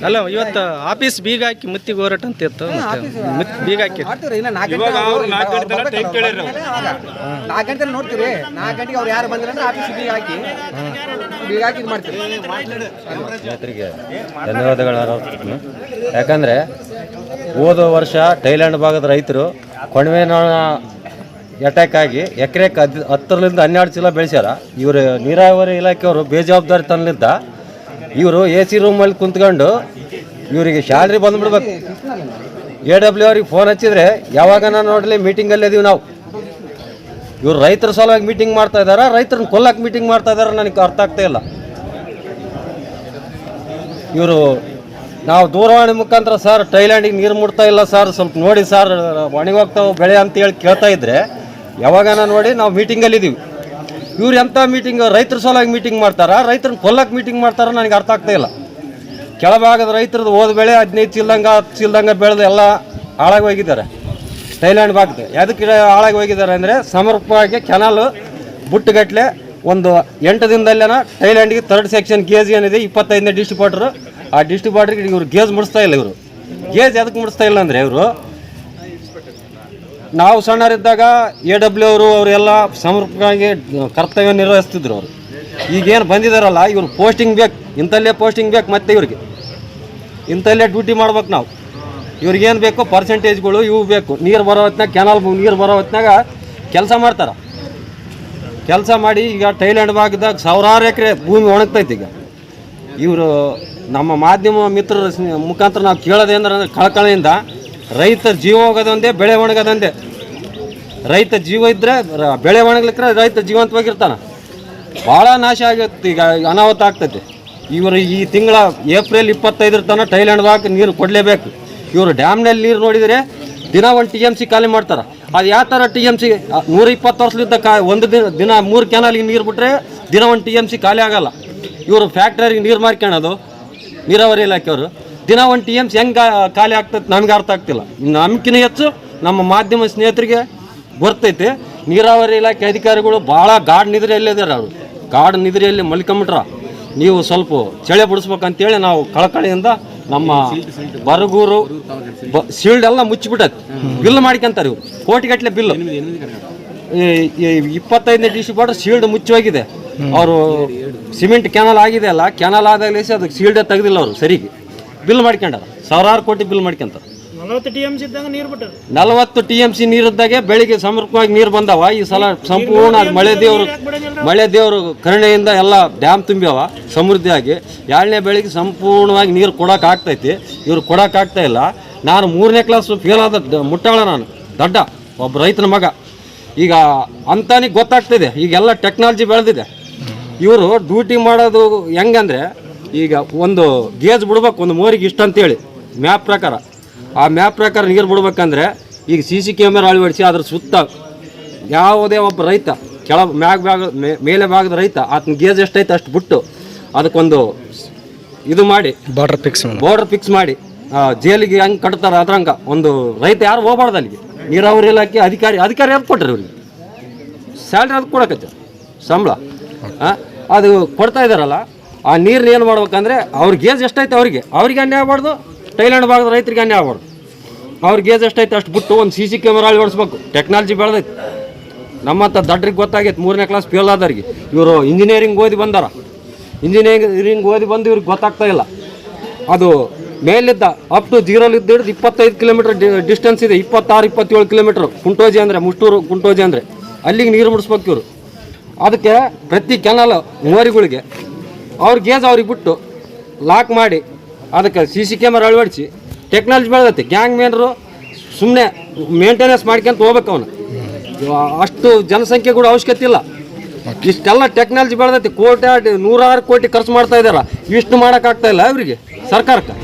ಅಲ್ಲ ಇವತ್ತು ಆಫೀಸ್ ಬೀಗ ಹಾಕಿ ಮುತ್ತಿಗೆ ಹೋರಾಟ ಅಂತ ಇತ್ತು ಮತ್ತೆ ಬೀಗ ಹಾಕಿ. ಇವಾಗ ಅವ್ರು ನಾಲ್ಕು ಗಂಟೆ ತನಕ ಟೈಮ್ ಕೇಳಿದ್ರು ನಾಲ್ಕು ಗಂಟೆ ನೋಡ್ತೀವಿ ನಾಲ್ಕು ಗಂಟೆಗೆ ಅವ್ರು ಯಾರು ಬಂದಿಲ್ಲ ಅಂದ್ರೆ ಆಫೀಸ್ ಬೀಗ ಹಾಕಿ ಬೀಗ ಹಾಕಿ ಇದು ಮಾಡ್ತೀವಿ ರೈತರಿಗೆ ಧನ್ಯವಾದಗಳು ಅರ್ಪಿಸ್ತೀನಿ. ಯಾಕಂದ್ರೆ ಹೋದ ವರ್ಷ ಥೈಲ್ಯಾಂಡ್ ಭಾಗದ ರೈತರು ಕೊಣವೆ ಅಟ್ಯಾಕ್ ಆಗಿ ಎಕರೆಕ್ ಹದ್ ಹತ್ತರಿಂದ ಹನ್ನೆರಡು ಚೀಲ ಬೆಳೆಸ್ಯಾರ. ಇವರು ನೀರಾವರಿ ಇಲಾಖೆಯವರು ಬೇಜವಾಬ್ದಾರಿ ತನ್ನಲಿದ್ದ ಇವರು ಎ ಸಿ ರೂಮಲ್ಲಿ ಕುಂತ್ಕೊಂಡು ಇವರಿಗೆ ಸ್ಯಾಲ್ರಿ ಬಂದ್ಬಿಡ್ಬೇಕು. ಎ ಡಬ್ಲ್ಯೂ ಅವ್ರಿಗೆ ಫೋನ್ ಹಚ್ಚಿದ್ರೆ ಯಾವಾಗ ನೋಡಲಿ ಮೀಟಿಂಗಲ್ಲಿ ಇದೀವಿ ನಾವು. ಇವರು ರೈತರ ಸಲುವಾಗಿ ಮೀಟಿಂಗ್ ಮಾಡ್ತಾ ಇದಾರ, ರೈತರನ್ನ ಕೊಲ್ಲಕ್ಕೆ ಮೀಟಿಂಗ್ ಮಾಡ್ತಾ ಇದಾರ ನನಗೆ ಅರ್ಥ ಆಗ್ತಾ ಇಲ್ಲ. ಇವರು ನಾವು ದೂರವಾಣಿ ಮುಖಾಂತರ ಸರ್ ಥೈಲ್ಯಾಂಡಿಗೆ ನೀರು ಮುಡ್ತಾ ಇಲ್ಲ ಸರ್ ಸ್ವಲ್ಪ ನೋಡಿ ಸರ್ ಒಣಗೋಗ್ತಾವೆ ಬೆಳೆ ಅಂತ ಹೇಳಿ ಕೇಳ್ತಾ ಇದ್ರೆ ಯಾವಾಗನ ನೋಡಿ ನಾವು ಮೀಟಿಂಗಲ್ಲಿ ಇದ್ದೀವಿ ಇವ್ರು ಎಂಥ ಮೀಟಿಂಗ್ ರೈತರ ಸಲುವಾಗಿ ಮೀಟಿಂಗ್ ಮಾಡ್ತಾರ? ರೈತರನ್ನ ಕೊಲ್ಲಕ್ಕೆ ಮೀಟಿಂಗ್ ಮಾಡ್ತಾರ ನನಗೆ ಅರ್ಥ ಆಗ್ತಾ ಇಲ್ಲ. ಕೆಳಭಾಗದ ರೈತರದ್ದು ಹೋದ ಬೆಳೆ ಹದಿನೈದು ಚೀಲ್ದಂಗ, ಹತ್ತು ಚೀಲ್ದಂಗ ಬೆಳೆದು ಎಲ್ಲ ಹಾಳಾಗಿ ಹೋಗಿದ್ದಾರೆ. ಥೈಲ್ಯಾಂಡ್ ಭಾಗದ ಯಾವುದಕ್ಕೆ ಹಾಳಾಗಿ ಹೋಗಿದ್ದಾರೆ ಅಂದರೆ ಸಮರ್ಪಕವಾಗಿ ಕೆನಾಲು ಬುಟ್ಟುಗಟ್ಟಲೆ ಒಂದು ಎಂಟು ದಿನದಲ್ಲೇನ ಥೈಲ್ಯಾಂಡ್ಗೆ ಥರ್ಡ್ ಸೆಕ್ಷನ್ ಗೇಜ್ ಏನಿದೆ, ಇಪ್ಪತ್ತೈದನೇ ಡಿಸ್ಟ್ರಿಬ್ಯೂಟರ್ ಆ ಡಿಸ್ಟ್ರಿಬ್ಯೂಟರ್ಗೆ ಇವರು ಗೇಜ್ ಮುಡಿಸ್ತಾ ಇಲ್ಲ ಇವರು. ಗೇಜ್ ಎದಕ್ಕೆ ಮುಡಿಸ್ತಾ ಇಲ್ಲ ಅಂದರೆ ಇವರು ನಾವು ಸಣ್ಣರಿದ್ದಾಗ ಎ ಡಬ್ಲ್ಯೂ ಅವರು ಅವರೆಲ್ಲ ಸಮರ್ಪಕವಾಗಿ ಕರ್ತವ್ಯ ನಿರ್ವಹಿಸ್ತಿದ್ರು ಅವರು. ಈಗೇನು ಬಂದಿದಾರಲ್ಲ, ಇವ್ರು ಪೋಸ್ಟಿಂಗ್ ಬೇಕು. ಇಂಥಲ್ಲೇ ಪೋಸ್ಟಿಂಗ್ ಬೇಕು ಮತ್ತೆ ಇವ್ರಿಗೆ. ಇಂಥಲ್ಲೇ ಡ್ಯೂಟಿ ಮಾಡ್ಬೇಕು ನಾವು. ಇವ್ರಿಗೇನು ಬೇಕು? ಪರ್ಸೆಂಟೇಜ್ಗಳು ಇವು ಬೇಕು. ನೀರು ಬರೋ ಹೊತ್ನಾಗ ಕೆನಾಲ್ ನೀರು ಬರೋ ಹೊತ್ನಾಗ ಕೆಲಸ ಮಾಡ್ತಾರೆ. ಕೆಲಸ ಮಾಡಿ ಈಗ ಥೈಲ್ಯಾಂಡ್ ಭಾಗದಾಗ ಸಾವಿರಾರು ಎಕರೆ ಭೂಮಿ ಒಣಗ್ತೈತಿ ಈಗ. ಇವರು ನಮ್ಮ ಮಾಧ್ಯಮ ಮಿತ್ರರ ಮುಖಾಂತರ ನಾವು ಕೇಳೋದೇಂದ್ರೆ ಅಂದ್ರೆ ಕಳಕಳಿಯಿಂದ ರೈತರ ಜೀವ ಹೋಗೋದೊಂದೇ, ಬೆಳೆ ಒಣಗೋದೊಂದೇ. ರೈತ ಜೀವ ಇದ್ದರೆ ಬೆಳೆ ಒಣಗ್ಲಿಕ್ಕೆ ರೈತ ಜೀವಂತವಾಗಿರ್ತಾನೆ. ಭಾಳ ನಾಶ ಆಗತ್ತೆ, ಈಗ ಅನಾಹುತ ಆಗ್ತೈತೆ. ಇವರು ಈ ತಿಂಗಳ ಏಪ್ರಿಲ್ ಇಪ್ಪತ್ತೈದರ ತನಕ ಟೈಲ್ಯಾಂಡ್ದಾಗ ನೀರು ಕೊಡಲೇಬೇಕು. ಇವರು ಡ್ಯಾಮ್ನಲ್ಲಿ ನೀರು ನೋಡಿದರೆ ದಿನ ಒಂದು ಟಿ ಎಂ ಸಿ ಖಾಲಿ ಮಾಡ್ತಾರೆ. ಅದು ಯಾವ ಥರ ಟಿ ಎಂ ಸಿ ನೂರ ಇಪ್ಪತ್ತು ವರ್ಷದಿಂದ ಕಾ, ಒಂದು ದಿನ ದಿನ ಮೂರು ಕ್ಯಾನಲ್ಗೆ ನೀರು ಬಿಟ್ಟರೆ ದಿನ ಒಂದು ಟಿ ಎಂ ಸಿ ಖಾಲಿ ಆಗೋಲ್ಲ. ಇವರು ಫ್ಯಾಕ್ಟ್ರಿಗೆ ನೀರು ಮಾರ್ಕೊಳ್ಳೋದು ನೀರಾವರಿ ಇಲಾಖೆಯವರು. ದಿನ ಒಂದು ಟಿ ಎಂ ಸಿ ಹೆಂಗೆ ಖಾಲಿ ಆಗ್ತದೆ ನನಗೆ ಅರ್ಥ ಆಗ್ತಿಲ್ಲ. ನಮ್ಕಿನ ಹೆಚ್ಚು ನಮ್ಮ ಮಾಧ್ಯಮ ಸ್ನೇಹಿತರಿಗೆ ಬರ್ತೈತೆ. ನೀರಾವರಿ ಇಲಾಖೆ ಅಧಿಕಾರಿಗಳು ಭಾಳ ಗಾಢ ನಿದ್ರೆಯಲ್ಲಿದ್ದಾರೆ ಅವರು. ಗಾಢ ನಿದ್ರೆಯಲ್ಲಿ ಮಲ್ಕೊಂಬಿಟ್ರ. ನೀವು ಸ್ವಲ್ಪ ಚಳಿ ಬಿಡಿಸ್ಬೇಕಂತೇಳಿ ನಾವು ಕಳಕಳಿಯಿಂದ ನಮ್ಮ ಬರಗೂರು ಶೀಲ್ಡ್ ಎಲ್ಲ ಮುಚ್ಚಿಬಿಟ್ಟೈತೆ. ಬಿಲ್ ಮಾಡ್ಕೊಂತಾರೆ ಇವರು. ಕೋಟಿಗಟ್ಟಲೆ ಬಿಲ್. ಇಪ್ಪತ್ತೈದನೇ ಡಿ ಸಿ ಬಾರ್ಡರ್ ಶೀಲ್ಡ್ ಮುಚ್ಚಿ ಹೋಗಿದೆ ಅವರು ಸಿಮೆಂಟ್ ಕೆನಲ್ ಆಗಿದೆ ಅಲ್ಲ ಕೆನಲ್ ಆದಾಗಲೇ ಅದಕ್ಕೆ ಶೀಲ್ಡೇ ತೆಗೆದಿಲ್ಲ ಅವರು ಸರಿಗೆ. ಬಿಲ್ ಮಾಡ್ಕೊಂಡಾರ. ಸಾವಿರಾರು ಕೋಟಿ ಬಿಲ್ ಮಾಡ್ಕೊಂತಾರ. ನಲವತ್ತು ಟಿ ಎಂ ಸಿ ಇದ್ದಂಗೆ ನೀರು ಬಿಟ್ಟರು. ನಲವತ್ತು ಟಿ ಎಂ ಸಿ ನೀರಿದ್ದಾಗೆ ಬೆಳಿಗ್ಗೆ ಸಮರ್ಪಕವಾಗಿ ನೀರು ಬಂದಾವ. ಈ ಸಲ ಸಂಪೂರ್ಣ ಮಳೆ ದೇವರು ಮಳೆ ದೇವರು ಕರುಣೆಯಿಂದ ಎಲ್ಲ ಡ್ಯಾಮ್ ತುಂಬ್ಯಾವ ಸಮೃದ್ಧಿಯಾಗಿ ಎರಡನೇ ಬೆಳಿಗ್ಗೆ ಸಂಪೂರ್ಣವಾಗಿ ನೀರು ಕೊಡೋಕೆ ಆಗ್ತೈತಿ. ಇವ್ರು ಕೊಡಕ್ ಆಗ್ತಾ ಇಲ್ಲ. ನಾನು ಮೂರನೇ ಕ್ಲಾಸ್ ಫೇಲ್ ಆದ ಮುಟ್ಟಾಳ ನಾನು. ದೊಡ್ಡ ಒಬ್ಬ ರೈತನ ಮಗ. ಈಗ ಅಂತಾನಿಗೆ ಗೊತ್ತಾಗ್ತಿದೆ. ಈಗೆಲ್ಲ ಟೆಕ್ನಾಲಜಿ ಬೆಳೆದಿದೆ. ಇವರು ಡ್ಯೂಟಿ ಮಾಡೋದು ಹೆಂಗಂದ್ರೆ ಈಗ ಒಂದು ಗೇಜ್ ಬಿಡ್ಬೇಕು ಒಂದು ಮೋರಿಗೆ ಇಷ್ಟ ಅಂತೇಳಿ ಮ್ಯಾಪ್ ಪ್ರಕಾರ. ಆ ಮ್ಯಾಪ್ ಪ್ರಕಾರ ನೀರು ಬಿಡ್ಬೇಕಂದ್ರೆ ಈಗ ಸಿ ಸಿ ಕ್ಯಾಮೆರಾ ಅಳವಡಿಸಿ ಅದ್ರ ಸುತ್ತ ಯಾವುದೇ ಒಬ್ಬ ರೈತ ಕೆಳ ಮ್ಯಾಗ ಭಾಗ ಮೇಲೆ ಭಾಗದ ರೈತ ಆತನ ಗೇಜ್ ಎಷ್ಟೈತೆ ಅಷ್ಟು ಬಿಟ್ಟು ಅದಕ್ಕೊಂದು ಇದು ಮಾಡಿ ಬಾರ್ಡರ್ ಫಿಕ್ಸ್ ಬಾರ್ಡರ್ ಫಿಕ್ಸ್ ಮಾಡಿ ಜೇಲಿಗೆ ಹೆಂಗೆ ಕಟ್ತಾರೆ ಅದ್ರಂಗೆ ಒಂದು ರೈತ ಯಾರು ಹೋಗ್ಬಾರ್ದು ಅಲ್ಲಿಗೆ. ನೀರಾವರಿ ಇಲಾಖೆ ಅಧಿಕಾರಿ ಅಧಿಕಾರಿ ಯಾರು ಕೊಟ್ಟರು ಅವ್ರಿಗೆ ಸ್ಯಾಲ್ರಿ ಅದು ಕೊಡಕತ್ತೆ ಸಂಬಳ. ಅದು ಕೊಡ್ತಾ ಇದ್ದಾರಲ್ಲ ಆ ನೀರನ್ನ ಏನು ಮಾಡ್ಬೇಕಂದ್ರೆ, ಅವ್ರ ಗೇಜ್ ಎಷ್ಟೈತೆ ಅವರಿಗೆ? ಅವ್ರಿಗೆ ಅನ್ಯಾಯ ಆಗ್ಬಾರ್ದು ಟೈಲ್ಯಾಂಡ್ ಭಾಗದ ರೈತರಿಗೆ ಅನ್ಯಾಯ ಆಗ್ಬಾರ್ದು ಅವ್ರ ಗೇಜ್ ಎಷ್ಟೈತೆ ಅಷ್ಟು ಬಿಟ್ಟು ಒಂದು ಸಿ ಸಿ ಕ್ಯಾಮ್ರಾ ಅಳವಡಿಸ್ಬೇಕು ಟೆಕ್ನಾಲಜಿ ಬೆಳೆದೈತೆ. ನಮ್ಮಂಥ ದಡ್ರಿಗೆ ಗೊತ್ತಾಗೈತೆ, ಮೂರನೇ ಕ್ಲಾಸ್ ಫೇಲ್ ಆದವ್ರಿಗೆ. ಇವರು ಇಂಜಿನಿಯರಿಂಗ್ ಓದಿ ಬಂದಾರ. ಇಂಜಿನಿಯರಿಂಗ್ ಓದಿ ಬಂದು ಇವ್ರಿಗೆ ಗೊತ್ತಾಗ್ತಾ ಇಲ್ಲ. ಅದು ಮೇಲಿದ್ದ ಅಪ್ ಟು ಜೀರೋಲಿದ್ದ ಹಿಡಿದು ಇಪ್ಪತ್ತೈದು ಕಿಲೋಮೀಟರ್ ಡಿಸ್ಟೆನ್ಸ್ ಇದೆ. ಇಪ್ಪತ್ತಾರು, ಇಪ್ಪತ್ತೇಳು ಕಿಲೋಮೀಟ್ರ್ ಕುಂಟೋಜಿ ಅಂದರೆ, ಮುಷ್ಟೂರು ಕುಂಟೋಜಿ ಅಂದರೆ. ಅಲ್ಲಿಗೆ ನೀರು ಮುಡಿಸ್ಬೇಕು ಇವರು. ಅದಕ್ಕೆ ಪ್ರತಿ ಕೆನಲ್ ಮೋರಿಗಳಿಗೆ ಅವ್ರ ಗೇಜ್ ಅವ್ರಿಗೆ ಬಿಟ್ಟು ಲಾಕ್ ಮಾಡಿ ಅದಕ್ಕೆ ಸಿ ಸಿ ಕ್ಯಾಮರಾ ಅಳವಡಿಸಿ ಟೆಕ್ನಾಲಜಿ ಬೆಳೆದೈತೆ. ಗ್ಯಾಂಗ್ ಮೇನರು ಸುಮ್ಮನೆ ಮೇಂಟೆನೆನ್ಸ್ ಮಾಡ್ಕೊಂತ ಹೋಗ್ಬೇಕು ಅವನು. ಅಷ್ಟು ಜನಸಂಖ್ಯೆ ಕೂಡ ಅವಶ್ಯಕತೆ ಇಲ್ಲ. ಇಷ್ಟೆಲ್ಲ ಟೆಕ್ನಾಲಜಿ ಬೆಳೆದೈತಿ. ಕೋಟಿ ನೂರಾರು ಕೋಟಿ ಖರ್ಚು ಮಾಡ್ತಾ ಇದ್ದಾರೆ ಇಷ್ಟು ಮಾಡೋಕ್ಕಾಗ್ತಾ ಇಲ್ಲ ಅವರಿಗೆ ಸರ್ಕಾರಕ್ಕೆ.